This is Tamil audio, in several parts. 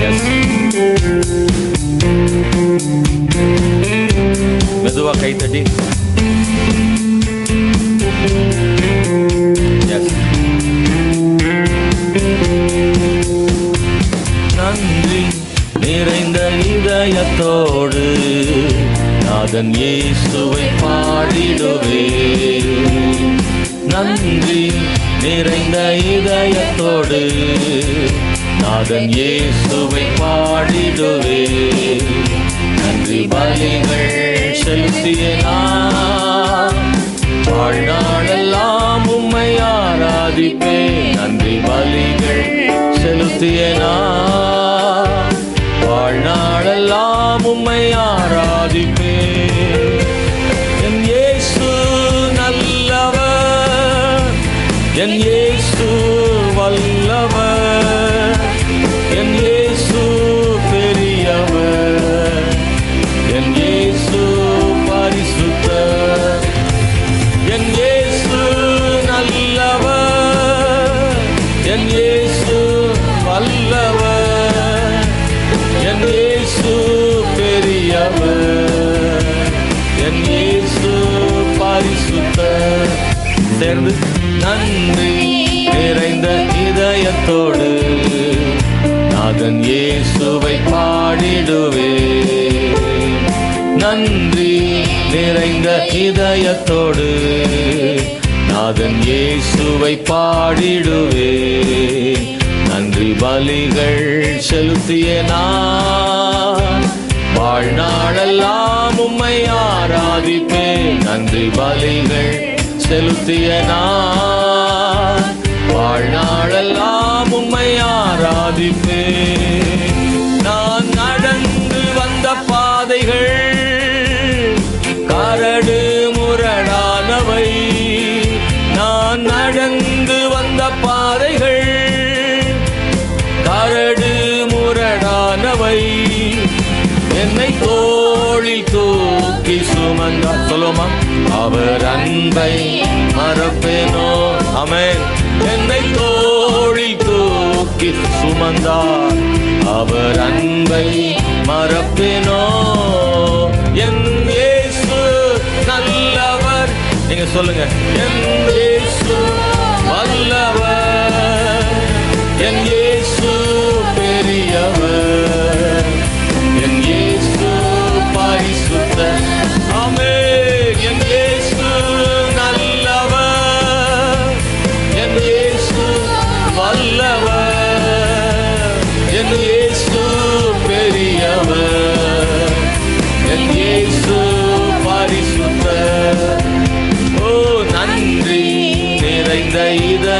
Yes. மெதுவா கை தட்டி எஸ் நன்றி. நிறைந்த இதயத்தோடு நாதன் இயேசுவை பாடிடுவே நன்றி. நிறைந்த இதயத்தோடு நாதன் இயேசுவை பாடிடுவே. நன்றி பலிகள் செலுத்திய வாழ்நாளெல்லாம் உம்மை ஆராதிப்பே. நன்றி பலிகள் செலுத்திய வாழ்நாளெல்லாம் உம்மை ஆராதிப்பே. என் இயேசு வல்லவர். என் இயேசு பெரியவர். என் இயேசு பரிசுத்தர். என் இயேசு நல்லவர். என் இயேசு வல்லவர். என் இயேசு பெரியவர். என் இயேசு பரிசுத்தர். சேர்ந்து. நன்றி நிறைந்த இதயத்தோடு நாதன் இயேசுவை பாடிடுவே நன்றி நிறைந்த இதயத்தோடு நாதன் இயேசுவை பாடிடுவே நன்றி பலிகள் செலுத்திய நான். வாழ்நாளெல்லாம் உம்மை ஆராதிப்பேன். நன்றி பலிகள் செலுத்திய நான் வாழ்நாளெல்லாம் உம்மை ஆராதிப்பேன் நான் நடந்து வந்த பாதைகள் கரடு முரடானவை. நான் நடந்து தூக்கி சுமந்தார் சொல்லுமா? அவர் அன்பை மறப்பேனோ? அமேன் என்னை தோழி தூக்கி சுமந்தார். அவர் அன்பை மறப்பேனோ? என் இயேசு நல்லவர். நீங்க சொல்லுங்க. என் இயேசு வல்லவர்.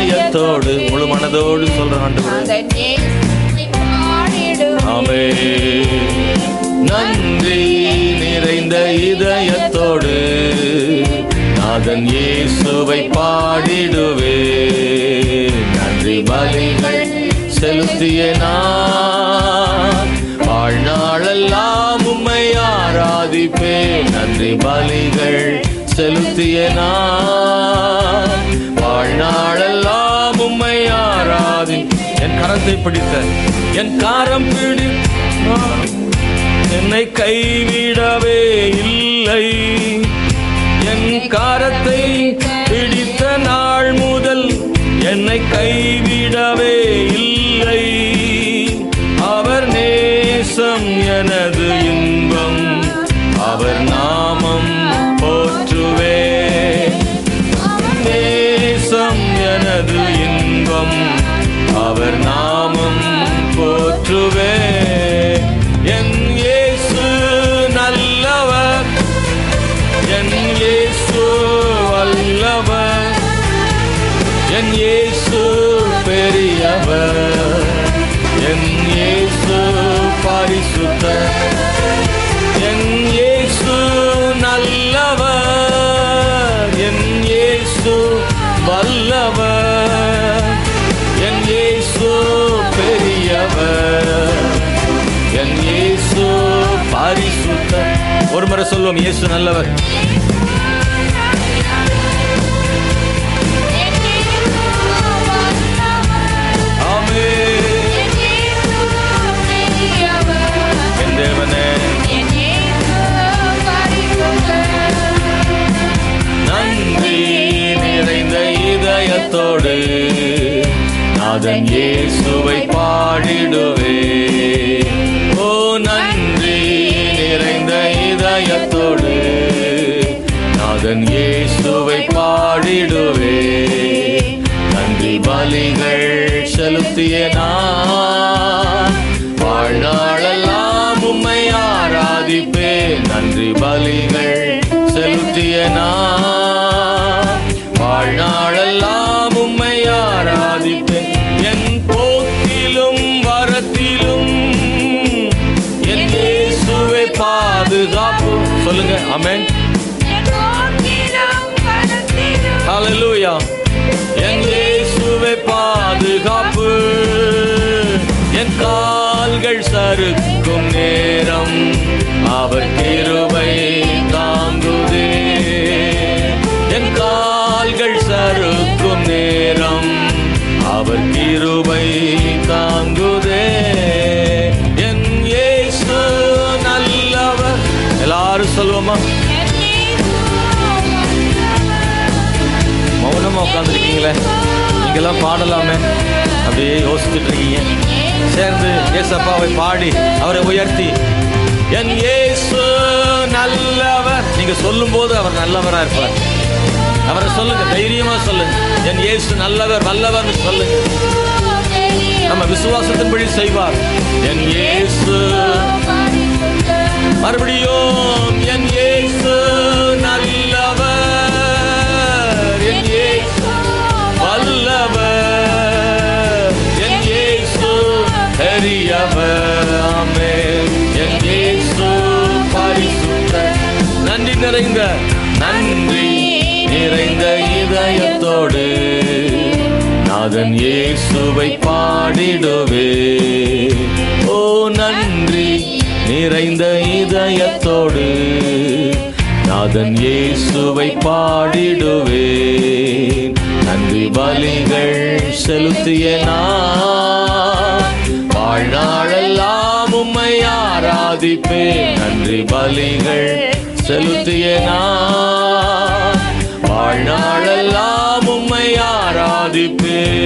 இதயத்தோடு முழு மனதோடு சொல்ற ஆண்டு அதன் இயேசுவை பாடிடுவேன். ஆமே நன்றி நிறைந்த இதயத்தோடு நாதன் இயேசுவை பாடிடுவே. நன்றி பலிகள் செலுத்திய நான். வாழ்நாளெல்லாம் உம்மை ஆராதிப்பேன். நன்றி பலிகள் செலுத்திய நான். என் பிடித்த என் காரம் பிடி என்னை கைவிடவே இல்லை. என் காரத்தை என் இயேசு பரிசுத்தர் என் இயேசு நல்லவர் என் இயேசு வல்லவர் என் இயேசு பெரியவர் என் இயேசு பரிசுத்தர் ஒரு முறை சொல்லுவோம் இயேசு நல்லவர். நாதன் இயேசுவை பாடிடுவே. ஓ நன்றி நிறைந்த இதயத்தோடு. நாதன் இயேசுவை பாடிடுவே. நன்றி பலிகள் செலுத்திய நான். வாழ்நாளெல்லாம் உம்மை ஆராதிப்பே நன்றி பலிகள் செலுத்திய நான். பாதுகாப்பு. சொல்லுங்க அமேன் ஹalleluya. என் இயேசுவை பாதுகாப்பு. என் கால்கள் சறுக்கும் நேரம். அவர் கிருபை சொல்லுவோமா மௌனமா உட்காந்துருக்கீங்களே நீங்கெல்லாம் பாடலாமே. அப்படியே யோசிச்சுட்டு இருக்கீங்க சேர்ந்து ஏசப்பாவை பாடி அவரை உயர்த்தி என் ஏசு நல்லவர். நீங்க சொல்லும்போது அவர் நல்லவரா இருப்பார். அவரை சொல்லுங்க தைரியமா சொல்லுங்க. என் ஏசு நல்லவர் வல்லவர்னு சொல்லுங்க. நம்ம விசுவாசத்தின்படி செய்வார். என் ஏசு நிறைந்த நன்றி நிறைந்த இதயத்தோடு நாதன் இயேசுவை பாடிடுவே. ஓ நன்றி நிறைந்த இதயத்தோடு நாதன் இயேசுவை பாடிடுவே. நன்றி பலிகள் செலுத்திய நான். வாழ்நாளெல்லாம் உம்மை ஆராதிப்பே நன்றி பலிகள் செலுத்திய நான். வாழ்நாளெல்லாம் உம்மை ஆராதிப்பேன்.